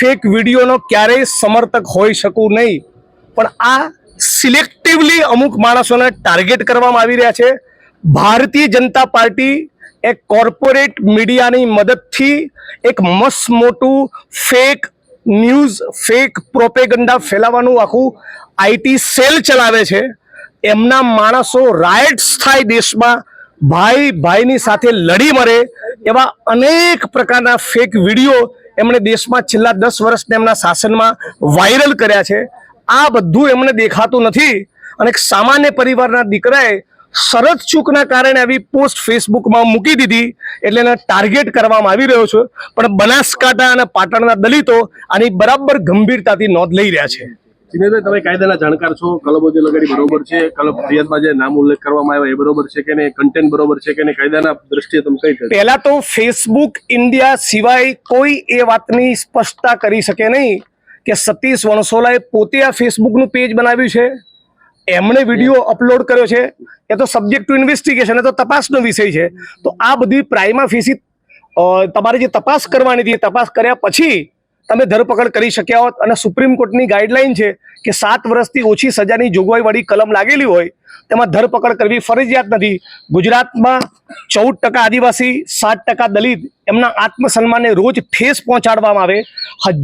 Fake વિડીયોનો ક્યારેય સમર્થક હોઈ શકું નહીં. પણ આ સિલેક્ટિવલી અમુક માણસોને ટાર્ગેટ કરવામાં આવી રહ્યા છે. ભારતીય જનતા પાર્ટી એ કોર્પોરેટ મીડિયાની મદદથી એક મસ્ત મોટું ફેક ન્યૂઝ ફેક પ્રોપેગન્ડા ફેલાવવાનું આખું આઈટી સેલ ચલાવે છે. એમના માણસો રાયટ્સ થાય દેશમાં ભાઈ ભાઈની સાથે લડી મરે એવા અનેક પ્રકારના ફેક વીડિયો એમણે દેશમાં છેલ્લા દસ વર્ષને એમના શાસનમાં વાયરલ કર્યા છે. આ બધું એમને દેખાતું નથી. અને સામાન્ય પરિવારના દીકરાએ શરત ચૂકના કારણે આવી પોસ્ટ ફેસબુકમાં મૂકી દીધી એટલે એને ટાર્ગેટ કરવામાં આવી રહ્યો છે. પણ બનાસકાંઠા અને પાટણના દલિતો આની બરાબર ગંભીરતાથી નોંધ લઈ રહ્યા છે. જીનેશભાઈ તમે કાયદાના જાણકાર છો, કલમો જે લગાડી બરોબર છે, કલમ ફરિયાદમાં જે નામ ઉલ્લેખ કરવામાં આવ્યો એ બરોબર છે કે નહીં કન્ટેન્ટ બરોબર છે કે નહીં, કાયદાના દ્રષ્ટિએ તમે કઈ પહેલા તો ફેસબુક ઇન્ડિયા સિવાય કોઈ એ વાતની સ્પષ્ટતા કરી શકે નહીં કે સતીશ વણસોલાએ પોતે આ ફેસબુકનું પેજ બનાવ્યું છે. એમણે વીડિયો અપલોડ કર્યો છે. એ તો સબ્જેક્ટ ટુ ઇન્વેસ્ટિગેશન એ તો તપાસનો વિષય છે. તો આ બધી પ્રાઇમા ફીસી તમારે જે તપાસ કરવાની હતી, એ તપાસ કર્યા પછી તમે ધરપકડ કરી શક્યા હોત અને સુપ્રીમ કોર્ટની ગાઈડલાઈન છે કે સાત વર્ષથી ઓછી સજાની જોગવાઈવાળી કલમ લાગેલી હોય, તેમાં ધરપકડ કરવી ફરજિયાત નથી. ગુજરાતમાં ચૌદ ટકા આદિવાસી, સાત ટકા દલિત એમના આત્મસન્માનને રોજ ઠેસ પહોંચાડવામાં આવે.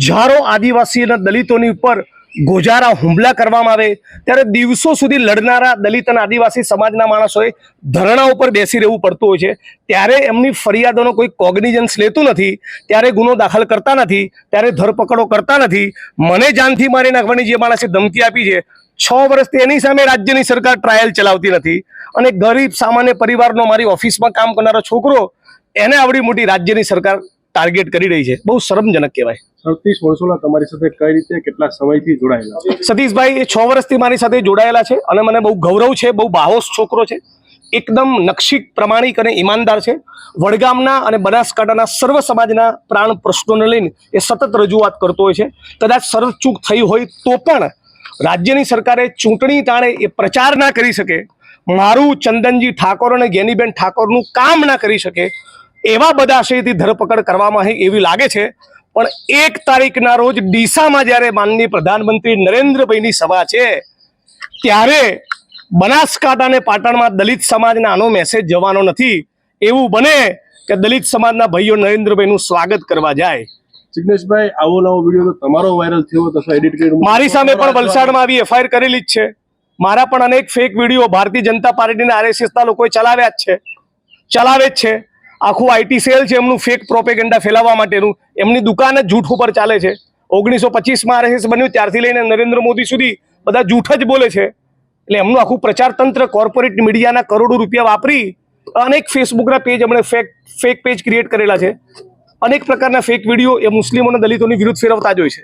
હજારો આદિવાસી અને દલિતોની ઉપર ગોજારા હુમલા કરવામાં આવે, ત્યારે દિવસો સુધી લડનારા દલિત અને આદિવાસી સમાજના માણસોએ ધરણા ઉપર બેસી રહેવું પડતું હોય છે. ત્યારે એમની ફરિયાદોનો કોઈ કોગ્નિજન્સ લેતું નથી, ત્યારે ગુનો દાખલ કરતા નથી, ત્યારે ધરપકડો કરતા નથી. મને જાનથી મારી નાખવાની જે માણસે ધમકી આપી છે, છ વર્ષથી એની સામે રાજ્યની સરકાર ટ્રાયલ ચલાવતી નથી. અને ગરીબ, સામાન્ય પરિવારનો મારી ઓફિસમાં કામ કરનારો છોકરો, એને આવડી મોટી રાજ્યની સરકાર ટાર્ગેટ કરી રહી છે. બહુ શરમજનક કહેવાય. સતીશ વણસોલા તમારી સાથે કઈ રીતે કેટલા સમયથી જોડાયેલા સતીશભાઈ એ છ વર્ષથી મારી સાથે જોડાયેલા છે અને મને બહુ ગૌરવ છે બહુ બાહોશ છોકરો છે. એકદમ નક્ષિક પ્રમાણિક અને ઈમાનદાર છે. વડગામના અને બનાસકાંઠાના સર્વ સમાજના પ્રાણ પ્રશ્નોને લઈને એ સતત રજૂઆત કરતો હોય છે. કદાચ સરચૂક થઈ હોય તો પણ રાજ્યની સરકારે ચૂંટણી ટાણે એ પ્રચાર ના કરી શકે. મારું ચંદનજી ઠાકોર અને જ્ઞાનીબેન ઠાકોરનું કામ ના કરી શકે. એવા બધા આશયથી ધરપકડ કરવામાં આવી એવી લાગે છે. પણ એક તારીખના રોજ ડીસામાં જ્યારે માનનીય પ્રધાનમંત્રી નરેન્દ્રભાઈની સભા છે ત્યારે બનાસકાંઠા અને પાટણમાં દલિત સમાજને આનો મેસેજ જવાનો નથી. એવું બને કે દલિત સમાજના ભાઈઓ નરેન્દ્રભાઈનું સ્વાગત કરવા જાય. જિગ્નેશભાઈ આવો નવો વીડિયો તમારો વાયરલ થયો તો એડિટ કરી મારી સામે પણ વલસાડમાં આવી એફઆઈઆર કરેલી જ છે. મારા પણ અનેક ફેક વીડિયો ભારતીય જનતા પાર્ટીના આરએસએસના લોકોએ ચલાવ્યા જ છે. ચલાવે જ છે. આખું આઈટી સેલ છે એમનું ફેક પ્રોપેગેન્ડા ફેલાવવા માટેનું. એમની દુકાન જ જૂઠ ઉપર ચાલે છે. ઓગણીસો પચીસમાં આરએસએસ બન્યું ત્યારથી લઈને નરેન્દ્ર મોદી સુધી બધા જૂઠ જ બોલે છે. એટલે એમનું આખું પ્રચાર તંત્ર કોર્પોરેટ મીડિયાના કરોડો રૂપિયા વાપરી અનેક ફેસબુકના પેજ એમણે ફેક ફેક પેજ ક્રિએટ કરેલા છે. અનેક પ્રકારના ફેક વીડિયો એ મુસ્લિમો અને દલિતોની વિરુદ્ધ ફેરવતા જ હોય છે.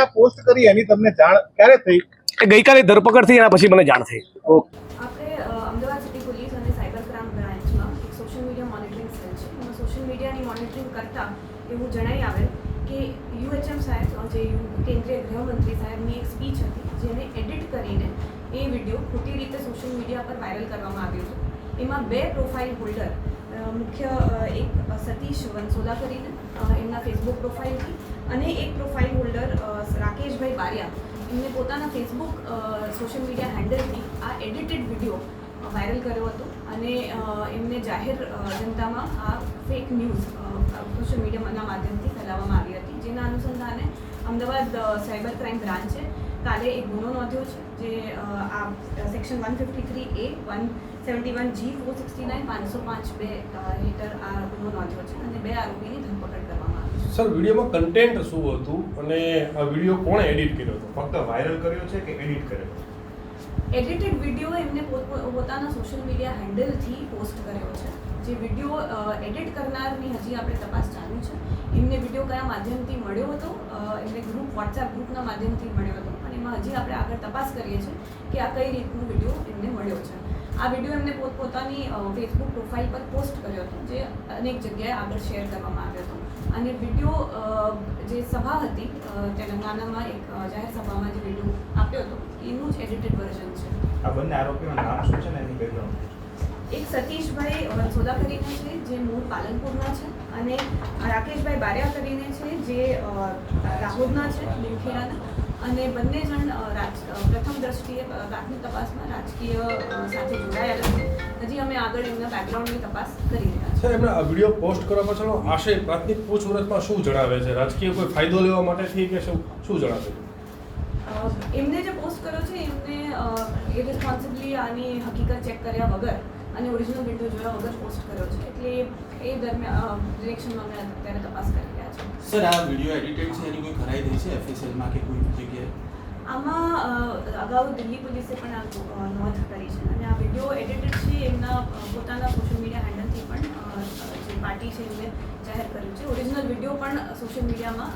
આ પોસ્ટ કરી એની તમને જાણ ક્યારે થઈ? ગઈકાલે ધરપકડ થઈ એના પછી મને જાણ થઈ. ઓકે. સિટી પોલીસ અને સાયબર ક્રાઇમ બ્રાન્ચમાં એક સોશિયલ મીડિયા મોનિટરિંગ સેલ છે. એમાં સોશિયલ મીડિયાની મોનિટરિંગ કરતાં એવું જણાઈ આવેલ કે યુએચએમ સાહેબ જે કેન્દ્રીય ગૃહમંત્રી સાહેબની એક સ્પીચ હતી, જેને એડિટ કરીને એ વીડિયો ખોટી રીતે સોશિયલ મીડિયા પર વાયરલ કરવામાં આવ્યો હતો. એમાં બે પ્રોફાઇલ હોલ્ડર મુખ્ય એક સતીશ વંસોલા કરીને એમના ફેસબુક પ્રોફાઇલથી અને એક પ્રોફાઇલ હોલ્ડર રાકેશભાઈ બારિયા. એમને પોતાના ફેસબુક સોશિયલ મીડિયા હેન્ડલથી આ એડિટેડ વીડિયો વાયરલ કર્યો હતો. અને એમને જાહેર જનતામાં આ ફેક ન્યૂઝ સોશિયલ મીડિયાના માધ્યમથી ફેલાવવામાં આવી હતી. જેના અનુસંધાને અમદાવાદ સાયબર ક્રાઇમ બ્રાન્ચે કાલે એક ગુનો નોંધ્યો છે, જે આ section one fifty three A one seventy one G four sixty nine પાંચસો પાંચ બે હેઠળ આ ગુનો નોંધ્યો છે અને બે આરોપીની ધરપકડ કરવામાં આવી છે. સર, વિડીયોમાં કન્ટેન્ટ શું હતું? અને આ વીડિયો કોણે એડિટ કર્યો હતો? ફક્ત વાયરલ કર્યો છે કે એડિટ કર્યો એડિટેડ વીડિયો એમને પોત- પોતાના સોશિયલ મીડિયા હેન્ડલથી પોસ્ટ કર્યો છે. જે વીડિયો એડિટ કરનારની હજી આપણે તપાસ ચાલુ છે. એમને વીડિયો કયા માધ્યમથી મળ્યો હતો? એમને ગ્રુપ વોટ્સએપ ગ્રુપના માધ્યમથી મળ્યો હતો. અને એમાં હજી આપણે આગળ તપાસ કરીએ છીએ કે આ કઈ રીતનો વીડિયો એમને મળ્યો છે. આ વીડિયો એમને પોતપોતાની ફેસબુક પ્રોફાઇલ પર પોસ્ટ કર્યો હતો જે અનેક જગ્યાએ આગળ શેર કરવામાં આવ્યો હતો. અને વીડિયો જે સભા હતી અ, તેલંગાનામાં એક જાહેર સભામાં જે વીડિયો આપ્યો હતો એનું જ એડિટેડ વર્ઝન છે. આ બંને આરોપીનું નામ શું છે ને એની બેકગ્રાઉન્ડ એક સતીશભાઈ વંસોદા કરીને છે જે મૂળ પાલનપુરના છે અને રાકેશભાઈ બારિયા કરીને છે જે દાહોદના છે લીમખેડાના અને બંને જણ પ્રાથમિક તપાસમાં રાજકીય સાથે જોડાયેલા છે. હજી અમે આગળ એમના બેકગ્રાઉન્ડની તપાસ કરી રહ્યા છીએ. સર એમના વીડિયો પોસ્ટ કરવા પાછળનો આશય પ્રાથમિક પૂછપરછમાં શું જણાવે છે? રાજકીય કોઈ ફાયદો લેવા માટેથી કે શું શું જણાવે છે? એમને જે પોસ્ટ કર્યો છે એમને એ રિસ્પોન્સિબલી આની હકીકત ચેક કર્યા વગર અને ઓરિજિનલ વીડિયો જોયા વગર પોસ્ટ કર્યો છે. એટલે એ દરમિયાન ડિરેક્શનમાં અમે અત્યારે તપાસ કરી રહ્યા છીએ. સર આ વીડિયો એડિટેડ છે એની કોઈ ખરાઈ થઈ છે એફએસએલમાં કે કોઈ જગ્યાએ? આમાં અગાઉ દિલ્હી પોલીસે પણ આ નોંધ કરી છે. અને આ વીડિયો એડિટેડ છે, એમના પોતાના સોશિયલ મીડિયા હેન્ડલથી પણ જે પાર્ટી છે એમને જાહેર કર્યું છે. ઓરિજિનલ વીડિયો પણ સોશિયલ મીડિયામાં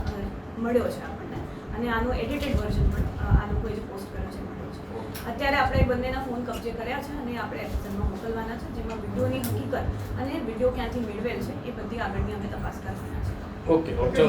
મળ્યો છે આપણને. અને આનું એડિટેડ વર્ઝન પણ આ લોકોએ જે પોસ્ટ કર્યો છે, મળ્યો છે. અત્યારે આપણે બંનેના ફોન કબજે કર્યા છે અને આપણે એપ્લિકેશનમાં મોકલવાના છે, જેમાં વિડીયોની હકીકત અને વીડિયો ક્યાંથી મેળવેલ છે, એ બધી આગળની અમે તપાસ કરવાના છે. ઓકે